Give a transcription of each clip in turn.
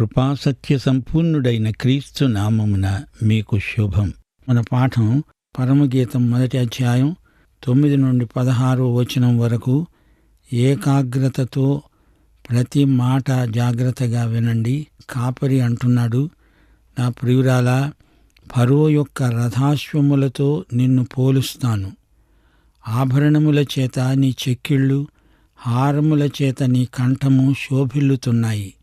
కృపాసత్య సంపూర్ణుడైన క్రీస్తు నామమున మీకు శుభం. మన పాఠం పరమగీతం మొదటి అధ్యాయం తొమ్మిది నుండి పదహారు వచనం వరకు ఏకాగ్రతతో ప్రతి మాట జాగ్రత్తగా వినండి. కాపరి అంటున్నాడు నా ప్రియురాలా ఫరో యొక్క రథాశ్వములతో నిన్ను పోలుస్తాను. ఆభరణముల చేత నీ చెక్కిళ్ళు హారముల చేత నీ కంఠము శోభిల్లుతున్నాయి.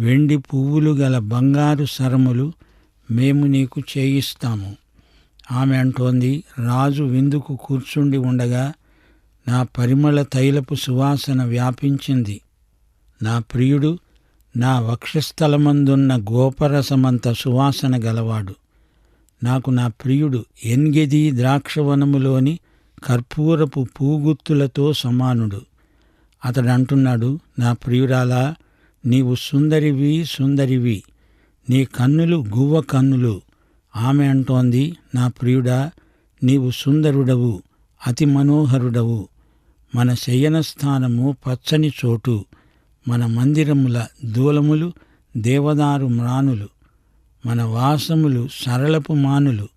వెండి పువ్వులు గల బంగారు సరములు మేము నీకు చేయిస్తాము. ఆమె అంటోంది రాజు విందుకు కూర్చుండి ఉండగా నా పరిమళ తైలపు సువాసన వ్యాపించింది. నా ప్రియుడు నా వక్షస్థలమందున్న గోపరసమంత సువాసన గలవాడు. నాకు నా ప్రియుడు ఎన్గెది ద్రాక్షవనములోని కర్పూరపు పూగుత్తులతో సమానుడు. అతడు అంటున్నాడు నా ప్రియురాలా నీవు సుందరివి సుందరివి. నీ కన్నులు గువ్వ కన్నులు. ఆమె అంటోంది నా ప్రియుడా నీవు సుందరుడవు అతి మనోహరుడవు. మన శయన స్థానము పచ్చని చోటు. మన మందిరముల దూలములు దేవదారు మ్రానులు. మన వాసములు సరళపు మానులు.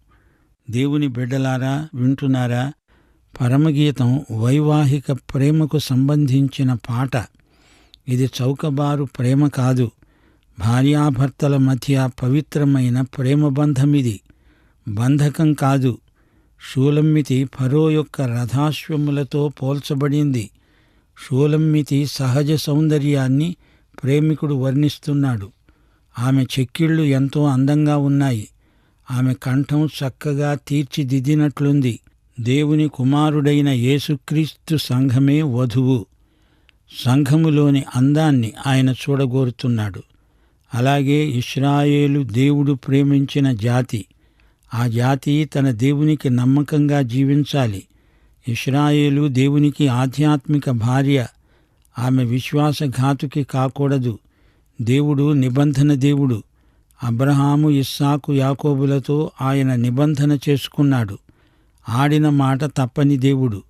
దేవుని బిడ్డలారా వింటున్నారా? పరమగీతం వైవాహిక ప్రేమకు సంబంధించిన పాట. ఇది చౌకబారు ప్రేమ కాదు. భార్యాభర్తల మధ్య పవిత్రమైన ప్రేమబంధమిది బంధకం కాదు. షూలమ్మితి ఫరో యొక్క రథాశ్వములతో పోల్చబడింది. షూలమ్మితి సహజ సౌందర్యాన్ని ప్రేమికుడు వర్ణిస్తున్నాడు. ఆమె చెక్కిళ్ళు ఎంతో అందంగా ఉన్నాయి. ఆమె కంఠం చక్కగా తీర్చిదిద్దినట్లుంది. దేవుని కుమారుడైన యేసుక్రీస్తు సంఘమే వధువు. సంఘములోని అందాన్ని ఆయన చూడగోరుతున్నాడు. అలాగే ఇస్రాయేలు దేవుడు ప్రేమించిన జాతి ఆ జాతి తన దేవునికి నమ్మకంగా జీవించాలి. ఇస్రాయేలు దేవునికి ఆధ్యాత్మిక భార్య ఆమె విశ్వాసఘాతుకి కాకూడదు. దేవుడు నిబంధన దేవుడు. అబ్రహాము ఇస్సాకు యాకోబులతో ఆయన నిబంధన చేసుకున్నాడు. ఆడిన మాట తప్పని దేవుడు.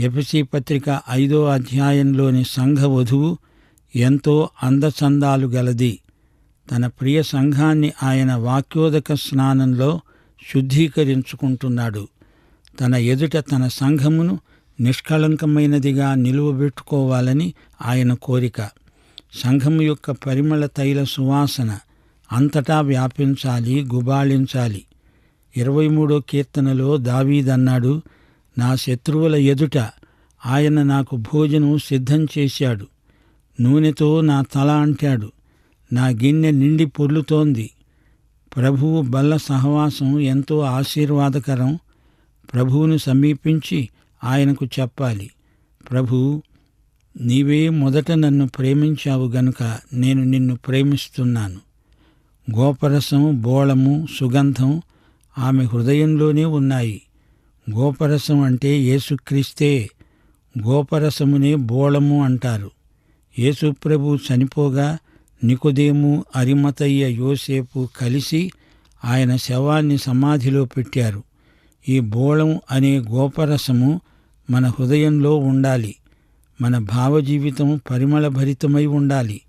ఎఫసి పత్రిక ఐదో అధ్యాయంలోని సంఘ వధువు ఎంతో అందచందాలు గలది. తన ప్రియ సంఘాన్ని ఆయన వాక్యోదక స్నానంలో శుద్ధీకరించుకుంటున్నాడు. తన ఎదుట తన సంఘమును నిష్కళంకమైనదిగా నిలువబెట్టుకోవాలని ఆయన కోరిక. సంఘము యొక్క పరిమళ తైల సువాసన అంతటా వ్యాపించాలి గుబాళించాలి. ఇరవై మూడో కీర్తనలో దావీదన్నాడు నా శత్రువుల ఎదుట ఆయన నాకు భోజనం సిద్ధం చేశాడు. నూనెతో నా తల అంటాడు. నా గిన్నె నిండి పొర్లుతోంది. ప్రభువు బల్ల సహవాసం ఎంతో ఆశీర్వాదకరం. ప్రభువును సమీపించి ఆయనకు చెప్పాలి. ప్రభు నీవే మొదట నన్ను ప్రేమించావు గనుక నేను నిన్ను ప్రేమిస్తున్నాను. గోపరసం బోళము సుగంధం ఆమె హృదయంలోనే ఉన్నాయి. గోపరసం అంటే యేసుక్రీస్తే. గోపరసమునే బోళము అంటారు. యేసుప్రభు చనిపోగా నికుదేము అరిమతయ్య యోసేపు కలిసి ఆయన శవాన్ని సమాధిలో పెట్టారు. ఈ బోళం అనే గోపరసము మన హృదయంలో ఉండాలి. మన భావజీవితం పరిమళభరితమై ఉండాలి.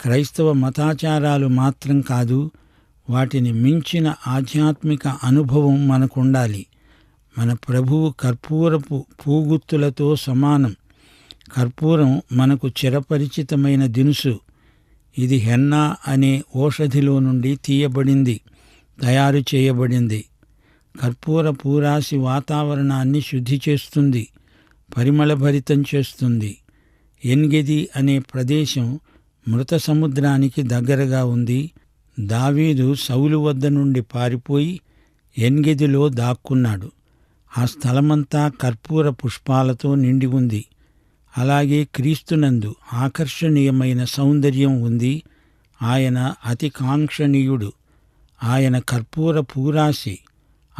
క్రైస్తవ మతాచారాలు మాత్రం కాదు వాటిని మించిన ఆధ్యాత్మిక అనుభవం మనకుండాలి. మన ప్రభువు కర్పూరపు పూగుత్తులతో సమానం. కర్పూరం మనకు చిరపరిచితమైన దినుసు. ఇది హెన్నా అనే ఓషధిలో నుండి తీయబడింది తయారు చేయబడింది. కర్పూర పూరాసి వాతావరణాన్ని శుద్ధి చేస్తుంది పరిమళభరితం చేస్తుంది. ఎన్గెది అనే ప్రదేశం మృత సముద్రానికి దగ్గరగా ఉంది. దావీదు సౌలు వద్ద నుండి పారిపోయి ఎన్గెదిలో దాక్కున్నాడు. ఆ స్థలమంతా కర్పూర పుష్పాలతో నిండి ఉంది. అలాగే క్రీస్తునందు ఆకర్షణీయమైన సౌందర్యం ఉంది. ఆయన అతి కాంక్షణీయుడు. ఆయన కర్పూర పూరాసి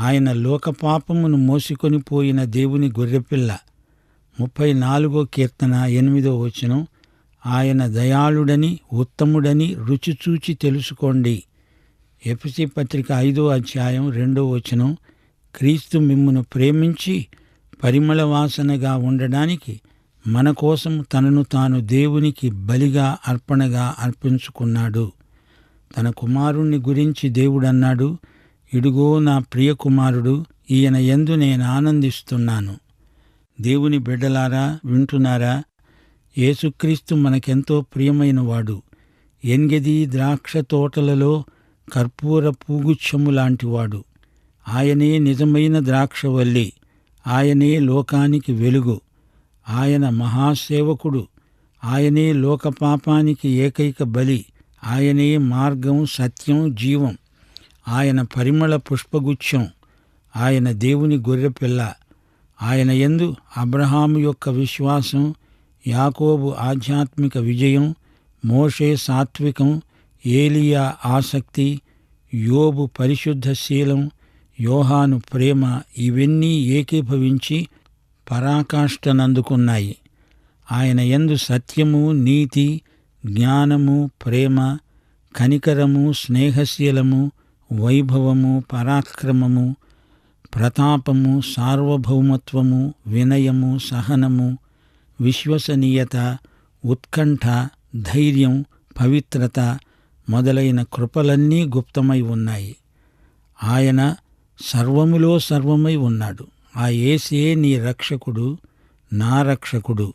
ఆయన లోకపాపమును మోసుకొని పోయిన దేవుని గొర్రెపిల్ల. ముప్పై నాలుగో కీర్తన ఎనిమిదో వచనం. ఆయన దయాళుడని ఉత్తముడని రుచిచూచి తెలుసుకోండి. ఎఫ్సి పత్రిక ఐదో అధ్యాయం రెండో వచనం. క్రీస్తు మిమ్మును ప్రేమించి పరిమళ వాసనగా ఉండడానికి మన కోసం తనను తాను దేవునికి బలిగా అర్పణగా అర్పించుకున్నాడు. తన కుమారుణ్ణి గురించి దేవుడన్నాడు ఇడుగో నా ప్రియ కుమారుడు ఈయన ఎందు నేను ఆనందిస్తున్నాను. దేవుని బిడ్డలారా వింటున్నారా? యేసుక్రీస్తు మనకెంతో ప్రియమైనవాడు. ఎన్గది ద్రాక్ష తోటలలో కర్పూర పూగుచ్చము లాంటివాడు. ఆయనే నిజమైన ద్రాక్షవల్లి ఆయనే లోకానికి వెలుగు ఆయన మహాసేవకుడు ఆయనే లోకపాపానికి ఏకైక బలి ఆయనే మార్గం సత్యం జీవం ఆయన పరిమళ పుష్పగుచ్ఛం ఆయన దేవుని గొర్రెపిల్ల ఆయన ఎందు అబ్రహాము యొక్క విశ్వాసం యాకోబు ఆధ్యాత్మిక విజయం మోషే సాత్వికం ఏలియా ఆసక్తి యోబు పరిశుద్ధ శీలం యోహాను ప్రేమ ఇవన్నీ ఏకీభవించి పరాకాష్ఠనందుకున్నాయి. ఆయన ఎందు సత్యము నీతి జ్ఞానము ప్రేమ కనికరము స్నేహశీలము వైభవము పరాక్రమము ప్రతాపము సార్వభౌమత్వము వినయము సహనము విశ్వసనీయత ఉత్కంఠ ధైర్యం పవిత్రత మొదలైన కృపలన్నీ గుప్తమై ఉన్నాయి. ఆయన సర్వములో సర్వమై ఉన్నాడు. ఆ ఏసే నీ రక్షకుడు నా రక్షకుడు.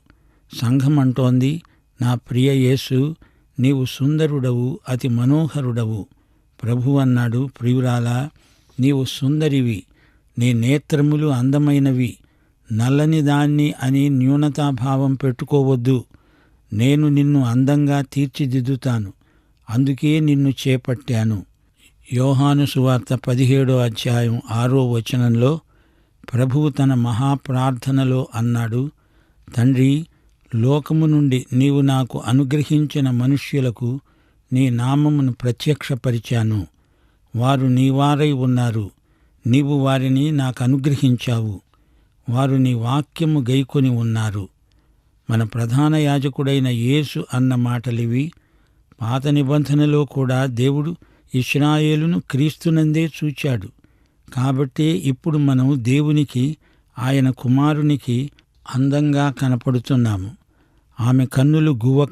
సంఘం అంటోంది నా ప్రియ యేసు నీవు సుందరుడవు అతి మనోహరుడవు. ప్రభు అన్నాడు ప్రియురాలా నీవు సుందరివి నీ నేత్రములు అందమైనవి. నల్లని దాన్ని అని న్యూనతాభావం పెట్టుకోవద్దు. నేను నిన్ను అందంగా తీర్చిదిద్దుతాను. అందుకే నిన్ను చేపట్టాను. యోహాను సువార్త పదిహేడో అధ్యాయం ఆరో వచనంలో ప్రభువు తన మహాప్రార్థనలో అన్నాడు తండ్రి లోకము నుండి నీవు నాకు అనుగ్రహించిన మనుష్యులకు నీ నామమును ప్రత్యక్షపరిచాను. వారు నీవారై ఉన్నారు. నీవు వారిని నాకు అనుగ్రహించావు. వారు నీ వాక్యము గైకొని ఉన్నారు. మన ప్రధాన యాజకుడైన యేసు అన్న మాటలివి పాత నిబంధనలో కూడా దేవుడు ఇస్రాయేలును క్రీస్తునందే చూచాడు. కాబట్టే ఇప్పుడు మనం దేవునికి ఆయన కుమారునికి అందంగా కనపడుతున్నాము. ఆమె కన్నులు గువ్వ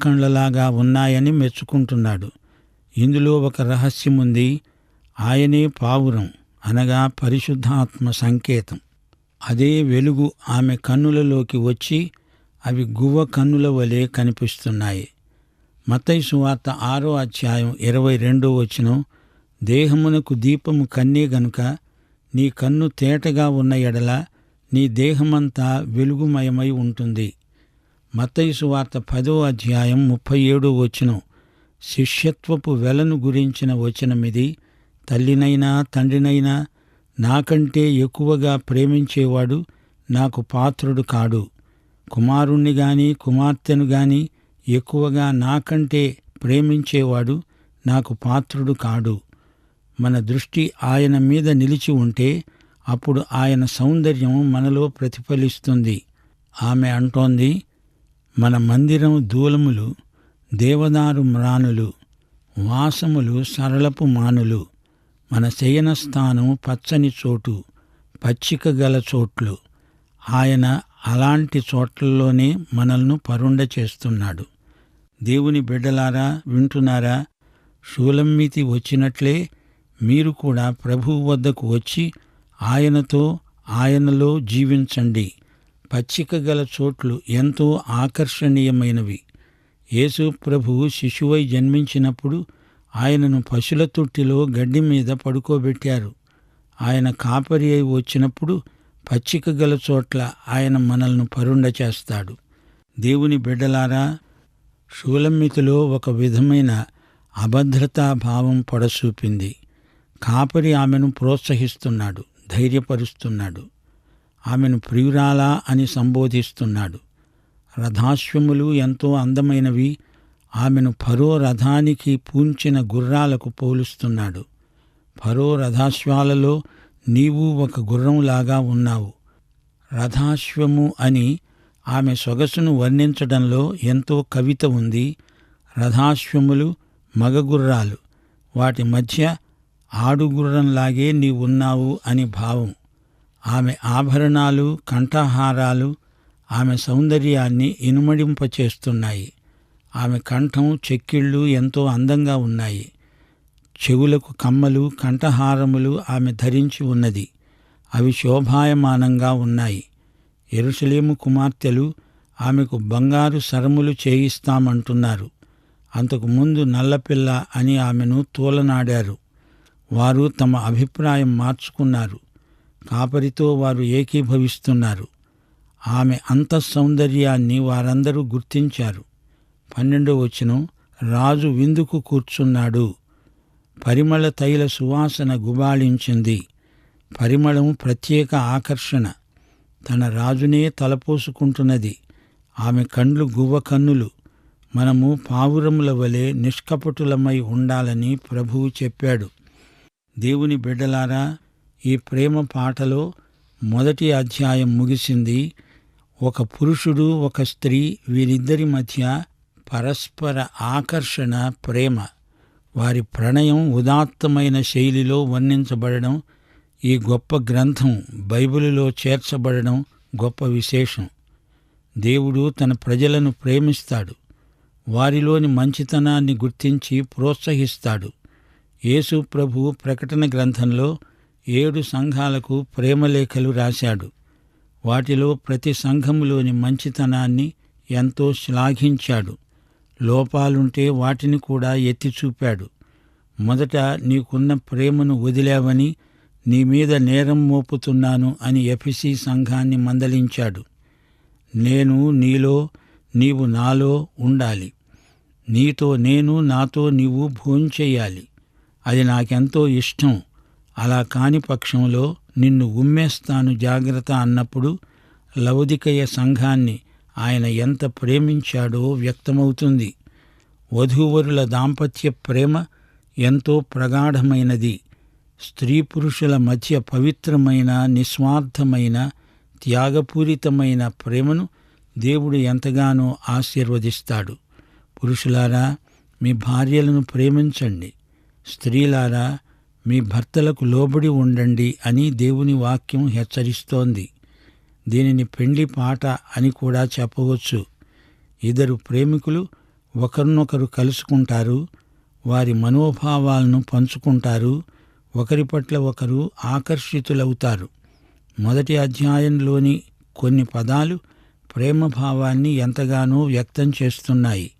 ఉన్నాయని మెచ్చుకుంటున్నాడు. ఇందులో ఒక రహస్యముంది ఆయనే పావురం అనగా పరిశుద్ధాత్మ సంకేతం. అదే వెలుగు ఆమె కన్నులలోకి వచ్చి అవి గువ్వ కన్నుల వలె కనిపిస్తున్నాయి. మత్తయి సువార్త ఆరో అధ్యాయం ఇరవై రెండో వచనం దేహమునకు దీపము కన్నే గనుక నీ కన్ను తేటగా ఉన్న ఎడల నీ దేహమంతా వెలుగుమయమై ఉంటుంది. మత్తయి సువార్త పదో అధ్యాయం ముప్పై ఏడో వచనం శిష్యత్వపు వెలను గురించిన వచనమిది తల్లినైనా తండ్రినైనా నాకంటే ఎక్కువగా ప్రేమించేవాడు నాకు పాత్రుడు కాడు. కుమారుణ్ణి గాని కుమార్తెను గాని ఎక్కువగా నాకంటే ప్రేమించేవాడు నాకు పాత్రుడు కాడు. మన దృష్టి ఆయన మీద నిలిచి ఉంటే అప్పుడు ఆయన సౌందర్యం మనలో ప్రతిఫలిస్తుంది. ఆమె అంటోంది మన మందిరం దూలములు దేవదారు మ్రానులు వాసములు సరళపు మానులు మన శయన స్థానం పచ్చని చోటు పచ్చిక గల చోట్లు. ఆయన అలాంటి చోట్లలోనే మనల్ని పరుండ చేస్తున్నాడు. దేవుని బిడ్డలారా వింటున్నారా? షూలమ్మితి వచ్చినట్లే మీరు కూడా ప్రభువు వద్దకు వచ్చి ఆయనతో ఆయనలో జీవించండి. పచ్చిక గల చోట్లు ఎంతో ఆకర్షణీయమైనవి. యేసు ప్రభువు శిశువై జన్మించినప్పుడు ఆయనను పశుల తొట్టిలో గడ్డి మీద పడుకోబెట్టారు. ఆయన కాపరి అయి వచ్చినప్పుడు పచ్చిక గల చోట్ల ఆయన మనల్ని పరుండ చేస్తాడు. దేవుని బిడ్డలారా షూలమ్మితిలో ఒక విధమైన అభద్రతా భావం పొడసూపింది. కాపరి ఆమెను ప్రోత్సహిస్తున్నాడు ధైర్యపరుస్తున్నాడు. ఆమెను ప్రియురాలా అని సంబోధిస్తున్నాడు. రథాశ్వములు ఎంతో అందమైనవి ఆమెను ఫరో రథానికి పూంచిన గుర్రాలకు పోలుస్తున్నాడు. ఫరో రథాశ్వాలలో నీవు ఒక గుర్రంలాగా ఉన్నావు. రథాశ్వము అని ఆమె సొగసును వర్ణించడంలో ఎంతో కవిత ఉంది. రథాశ్వములు మగగుర్రాలు. వాటి మధ్య ఆడుగుర్రంలాగే నీవున్నావు అని భావం. ఆమె ఆభరణాలు కంఠహారాలు ఆమె సౌందర్యాన్ని ఇనుమడింపచేస్తున్నాయి. ఆమె కంఠం చెక్కిళ్ళు ఎంతో అందంగా ఉన్నాయి. చెవులకు కమ్మలు కంఠహారములు ఆమె ధరించి ఉన్నది. అవి శోభాయమానంగా ఉన్నాయి. ఎరుసలేము కుమార్తెలు ఆమెకు బంగారు సరములు చేయిస్తామంటున్నారు. అంతకు ముందు నల్లపిల్ల అని ఆమెను తూలనాడారు. వారు తమ అభిప్రాయం మార్చుకున్నారు. కాపరితో వారు ఏకీభవిస్తున్నారు. ఆమె అంత సౌందర్యాన్ని వారందరూ గుర్తించారు. పన్నెండో వచనం రాజు విందుకు కూర్చున్నాడు. పరిమళ తైల సువాసన గుబాళించింది. పరిమళం ప్రత్యేక ఆకర్షణ. తన రాజునే తలపోసుకుంటున్నది. ఆమె కండ్లు గువ్వ కన్నులు మనము పావురముల వలె నిష్కపటులమై ఉండాలని ప్రభువు చెప్పాడు. దేవుని బిడ్డలారా ఈ ప్రేమ పాటలో మొదటి అధ్యాయం ముగిసింది. ఒక పురుషుడు ఒక స్త్రీ వీరిద్దరి మధ్య పరస్పర ఆకర్షణ ప్రేమ. వారి ప్రణయం ఉదాత్తమైన శైలిలో వర్ణించబడడం ఈ గొప్ప గ్రంథం బైబిలులో చేర్చబడడం గొప్ప విశేషం. దేవుడు తన ప్రజలను ప్రేమిస్తాడు. వారిలోని మంచితనాన్ని గుర్తించి ప్రోత్సహిస్తాడు. యేసు ప్రభు ప్రకటన గ్రంథంలో ఏడు సంఘాలకు ప్రేమలేఖలు రాశాడు. వాటిలో ప్రతి సంఘములోని మంచితనాన్ని ఎంతో శ్లాఘించాడు. లోపాలుంటే వాటిని కూడా ఎత్తి చూపాడు. మొదట నీకున్న ప్రేమను వదిలావని నీ మీద నేరం మోపుతున్నాను అని ఎఫిసి సంఘాన్ని మందలించాడు. నేను నీలో నీవు నాలో ఉండాలి. నీతో నేను నాతో నీవు భోంచెయ్యాలి అది నాకెంతో ఇష్టం. అలా కాని పక్షంలో నిన్ను ఉమ్మేస్తాను జాగ్రత్త అన్నప్పుడు లౌదికయ సంఘాన్ని ఆయన ఎంత ప్రేమించాడో వ్యక్తమవుతుంది. వధూవరుల దాంపత్య ప్రేమ ఎంతో ప్రగాఢమైనది. స్త్రీ పురుషుల మధ్య పవిత్రమైన నిస్వార్థమైన త్యాగపూరితమైన ప్రేమను దేవుడు ఎంతగానో ఆశీర్వదిస్తాడు. పురుషులారా మీ భార్యలను ప్రేమించండి. స్త్రీలారా మీ భర్తలకు లోబడి ఉండండి అని దేవుని వాక్యం హెచ్చరిస్తోంది. దీనిని పెండ్లి పాట అని కూడా చెప్పవచ్చు. ఇద్దరు ప్రేమికులు ఒకరినొకరు కలుసుకుంటారు వారి మనోభావాలను పంచుకుంటారు ఒకరి పట్ల ఒకరు ఆకర్షితులవుతారు. మొదటి అధ్యాయంలోని కొన్ని పదాలు ప్రేమ భావాన్ని ఎంతగానో వ్యక్తం చేస్తున్నాయి.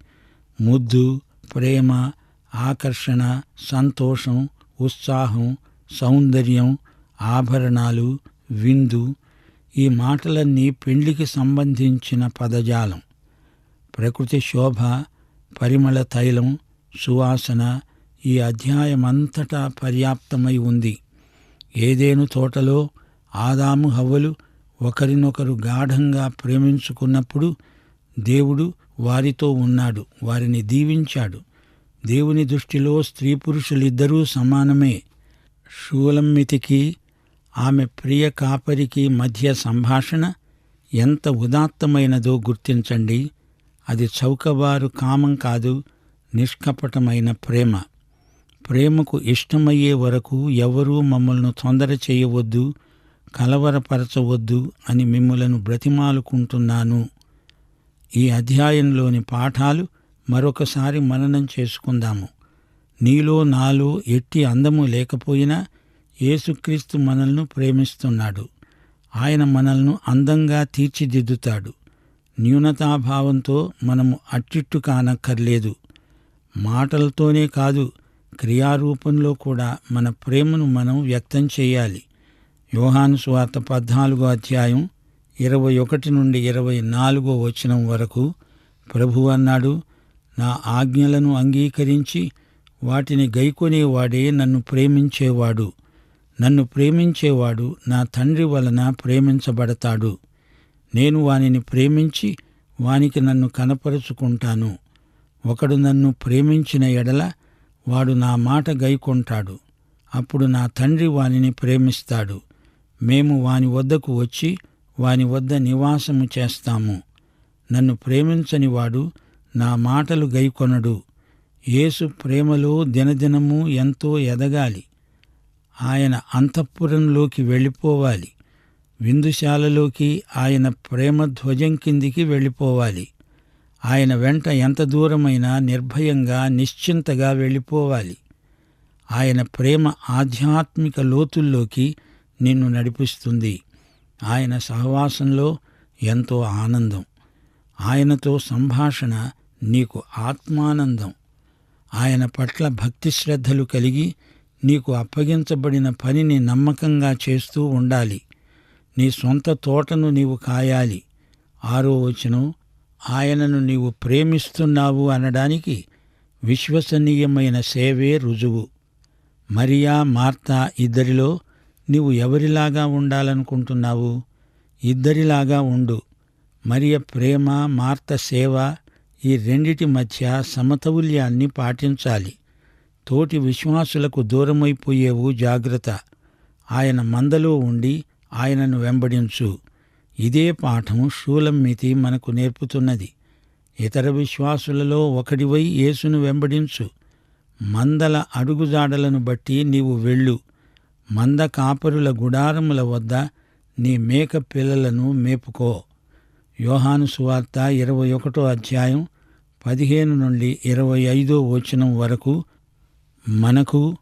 ముద్దు ప్రేమ ఆకర్షణ సంతోషం ఉత్సాహం సౌందర్యం ఆభరణాలు విందు ఈ మాటలన్నీ పెండ్లికి సంబంధించిన పదజాలం. ప్రకృతి శోభ పరిమళ తైలం సువాసన ఈ అధ్యాయమంతటా పర్యాప్తమై ఉంది. ఏదేను తోటలో ఆదాము హవ్వలు ఒకరినొకరు గాఢంగా ప్రేమించుకున్నప్పుడు దేవుడు వారితో ఉన్నాడు వారిని దీవించాడు. దేవుని దృష్టిలో స్త్రీ పురుషులిద్దరూ సమానమే. షూలమ్మితికి ఆమె ప్రియ కాపరికి మధ్య సంభాషణ ఎంత ఉదాత్తమైనదో గుర్తించండి. అది చౌకబారు కామం కాదు నిష్కపటమైన ప్రేమ. ప్రేమకు ఇష్టమయ్యే వరకు ఎవరూ మమ్మల్ని తొందర చేయవద్దు కలవరపరచవద్దు అని మిమ్మలను బ్రతిమాలుకుంటున్నాను. ఈ అధ్యాయంలోని పాఠాలు మరొకసారి మననం చేసుకుందాము. నీలో నాలో ఎట్టి అందము లేకపోయినా యేసుక్రీస్తు మనల్ని ప్రేమిస్తున్నాడు. ఆయన మనల్ని అందంగా తీర్చిదిద్దుతాడు. న్యూనతాభావంతో మనము అట్టిట్టు కానక్కర్లేదు. మాటలతోనే కాదు క్రియారూపంలో కూడా మన ప్రేమను మనం వ్యక్తం చేయాలి. యోహాను స్వార్త పద్నాలుగో అధ్యాయం ఇరవై ఒకటి నుండి ఇరవై నాలుగో వచనం వరకు ప్రభు అన్నాడు నా ఆజ్ఞలను అంగీకరించి వాటిని గైకొనేవాడే నన్ను ప్రేమించేవాడు. నన్ను ప్రేమించేవాడు నా తండ్రి వలన ప్రేమించబడతాడు. నేను వానిని ప్రేమించి వానికి నన్ను కనపరుచుకుంటాను. ఒకడు నన్ను ప్రేమించిన ఎడల వాడు నా మాట గైకొంటాడు. అప్పుడు నా తండ్రి వానిని ప్రేమిస్తాడు. మేము వాని వద్దకు వచ్చి వాని వద్ద నివాసము చేస్తాము. నన్ను ప్రేమించని వాడు నా మాటలు గైకొనడు. యేసు ప్రేమలో దినదినము ఎంతో ఎదగాలి. ఆయన అంతఃపురంలోకి వెళ్ళిపోవాలి. విందుశాలలోకి ఆయన ప్రేమ ధ్వజం కిందికి వెళ్ళిపోవాలి. ఆయన వెంట ఎంత దూరమైనా నిర్భయంగా నిశ్చింతగా వెళ్ళిపోవాలి. ఆయన ప్రేమ ఆధ్యాత్మిక లోతుల్లోకి నిన్ను నడిపిస్తుంది. ఆయన సహవాసంలో ఎంతో ఆనందం. ఆయనతో సంభాషణ నీకు ఆత్మానందం. ఆయన పట్ల భక్తి శ్రద్ధలు కలిగి నీకు అప్పగించబడిన పనిని నమ్మకంగా చేస్తూ ఉండాలి. నీ సొంత తోటను నీవు కాయాలి. ఆరో వచనం ఆయనను నీవు ప్రేమిస్తున్నావు అనడానికి విశ్వసనీయమైన సేవే రుజువు. మరియా మార్తా ఇద్దరిలో నీవు ఎవరిలాగా ఉండాలనుకుంటున్నావు? ఇద్దరిలాగా ఉండు. మరియ ప్రేమ మార్త సేవ ఈ రెండిటి మధ్య సమతౌల్యాన్ని పాటించాలి. తోటి విశ్వాసులకు దూరమైపోయేవు జాగ్రత్త. ఆయన మందలో ఉండి ఆయనను వెంబడించు. ఇదే పాఠం షూలమ్మితి మనకు నేర్పుతున్నది. ఇతర విశ్వాసులలో ఒకడివై యేసును వెంబడించు. మందల అడుగుజాడలను బట్టి నీవు వెళ్ళు. మంద కాపరుల గుడారముల వద్ద నీ మేక పిల్లలను మేపుకో. యోహాను సువార్త ఇరవై ఒకటో అధ్యాయం పదిహేను నుండి ఇరవై ఐదో వచనం వరకు మనకు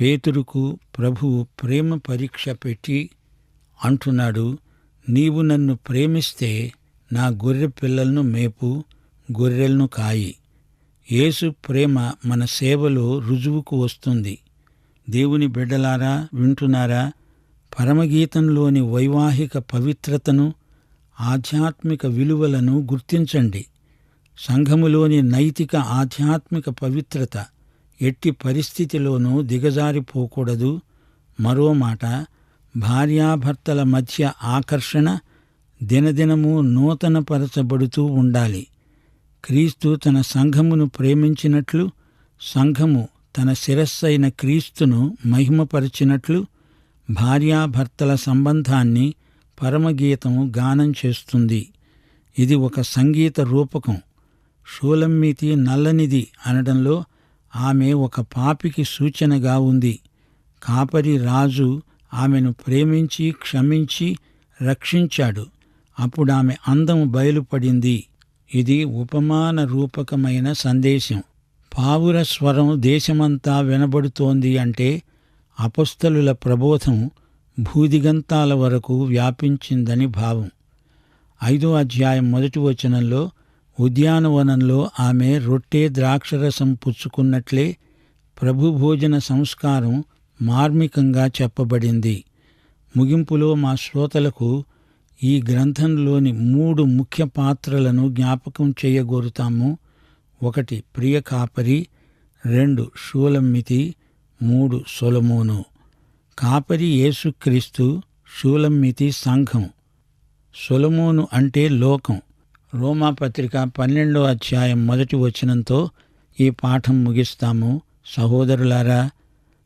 పేతురుకు ప్రభువు ప్రేమ పరీక్ష పెట్టి అంటున్నాడు నీవు నన్ను ప్రేమిస్తే నా గొర్రె పిల్లలను మేపు గొర్రెలను కాయి. యేసు ప్రేమ మన సేవలో రుజువుకు వస్తుంది. దేవుని బిడ్డలారా వింటున్నారా? పరమగీతంలోని వైవాహిక పవిత్రతను ఆధ్యాత్మిక విలువలను గుర్తించండి. సంఘములోని నైతిక ఆధ్యాత్మిక పవిత్రత ఎట్టి పరిస్థితిలోనూ దిగజారిపోకూడదు. మరో మాట భార్యాభర్తల మధ్య ఆకర్షణ దినదినము నూతనపరచబడుతూ ఉండాలి. క్రీస్తు తన సంఘమును ప్రేమించినట్లు సంఘము తన శిరస్సైన క్రీస్తును మహిమపరిచినట్లు భార్యాభర్తల సంబంధాన్ని పరమగీతము గానం చేస్తుంది. ఇది ఒక సంగీత రూపకం. షూలమ్మితి నల్లనిది అనడంలో ఆమె ఒక పాపికి సూచనగా ఉంది. కాపరి రాజు ఆమెను ప్రేమించి క్షమించి రక్షించాడు. అప్పుడు ఆమె అందం బయలుపడింది. ఇది ఉపమాన రూపకమైన సందేశం. పావుర స్వరం దేశమంతా వినబడుతోంది అంటే అపస్థలుల ప్రబోధం భూదిగంతాల వరకు వ్యాపించిందని భావం. ఐదో అధ్యాయం మొదటి వచనంలో ఉద్యానవనంలో ఆమె రొట్టె ద్రాక్షరసం పుచ్చుకున్నట్లే ప్రభుభోజన సంస్కారం మార్మికంగా చెప్పబడింది. ముగింపులో మా శ్రోతలకు ఈ గ్రంథంలోని మూడు ముఖ్య పాత్రలను జ్ఞాపకం చేయగోరుతాము. ఒకటి ప్రియ కాపరి రెండు షూలమ్మితి మూడు సొలమోను. కాపరి యేసుక్రీస్తు షూలమ్మితి సంఘం. సొలమోను అంటే లోకం. రోమాపత్రిక పన్నెండో అధ్యాయం మొదటి వచనంతో ఈ పాఠం ముగిస్తాము. సహోదరులారా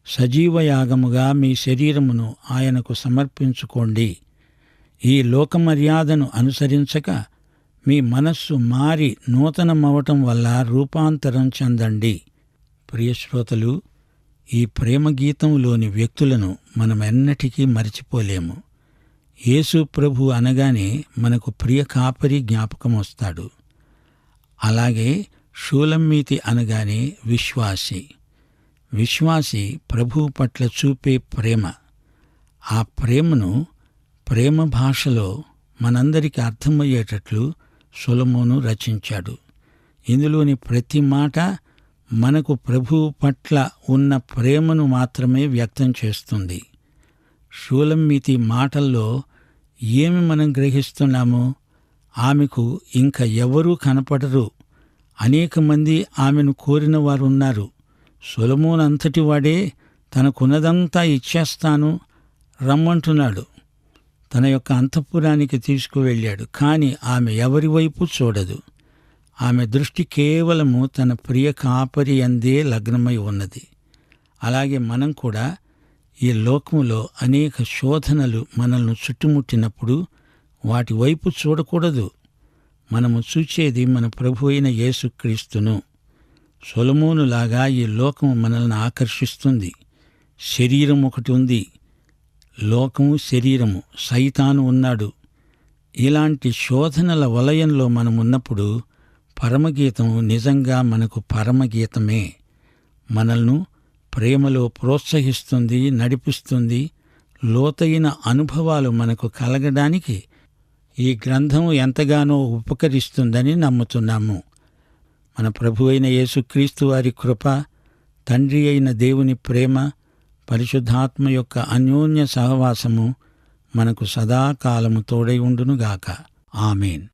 సజీవయాగముగా మీ శరీరమును ఆయనకు సమర్పించుకోండి. ఈ లోకమర్యాదను అనుసరించక మీ మనస్సు మారి నూతనమవటం వల్ల రూపాంతరం చెందండి. ప్రియశ్రోతలు ఈ ప్రేమ గీతంలోని వ్యక్తులను మనమెన్నటికీ మరిచిపోలేము. యేసు ప్రభు అనగానే మనకు ప్రియ కాపరి జ్ఞాపకం వస్తాడు. అలాగే షూలమ్మీతి అనగానే విశ్వాసి. విశ్వాసి ప్రభు పట్ల చూపే ప్రేమ. ఆ ప్రేమను ప్రేమ భాషలో మనందరికీ అర్థమయ్యేటట్లు సులమోను రచించాడు. ఇందులోని ప్రతి మాట మనకు ప్రభువు పట్ల ఉన్న ప్రేమను మాత్రమే వ్యక్తం చేస్తుంది. షూలమ్మీతి మాటల్లో ఏమి మనం గ్రహిస్తున్నామో ఆమెకు ఇంకా ఎవరూ కనపడరు. అనేక మంది ఆమెను కోరిన వారు ఉన్నారు సొలమోనంతటి వాడే తనకున్నదంతా ఇచ్చేస్తాను రమ్మంటున్నాడు. తన యొక్క అంతఃపురానికి తీసుకువెళ్ళాడు. కానీ ఆమె ఎవరి వైపు చూడదు. ఆమె దృష్టి కేవలము తన ప్రియ కాపరి అందే లగ్నమై ఉన్నది. అలాగే మనం కూడా ఈ లోకములో అనేక శోధనలు మనల్ని చుట్టుముట్టినప్పుడు వాటి వైపు చూడకూడదు. మనము చూచేది మన ప్రభు అయిన యేసుక్రీస్తును. సొలమూనులాగా ఈ లోకము మనల్ని ఆకర్షిస్తుంది. శరీరం ఒకటి ఉంది. లోకము శరీరము. సైతాను ఉన్నాడు. ఇలాంటి శోధనల వలయంలో మనం ఉన్నప్పుడు పరమగీతం నిజంగా మనకు పరమగీతమే. మనల్ను ప్రేమలో ప్రోత్సహిస్తుంది నడిపిస్తుంది లోతైన అనుభవాలు మనకు కలగడానికి ఈ గ్రంథం ఎంతగానో ఉపకరిస్తుందని నమ్ముతున్నాము. మన ప్రభు అయిన యేసుక్రీస్తు వారి కృప తండ్రి అయిన దేవుని ప్రేమ పరిశుద్ధాత్మ యొక్క అన్యోన్య సహవాసము మనకు సదాకాలము తోడై ఉండునుగాక. ఆమెన్.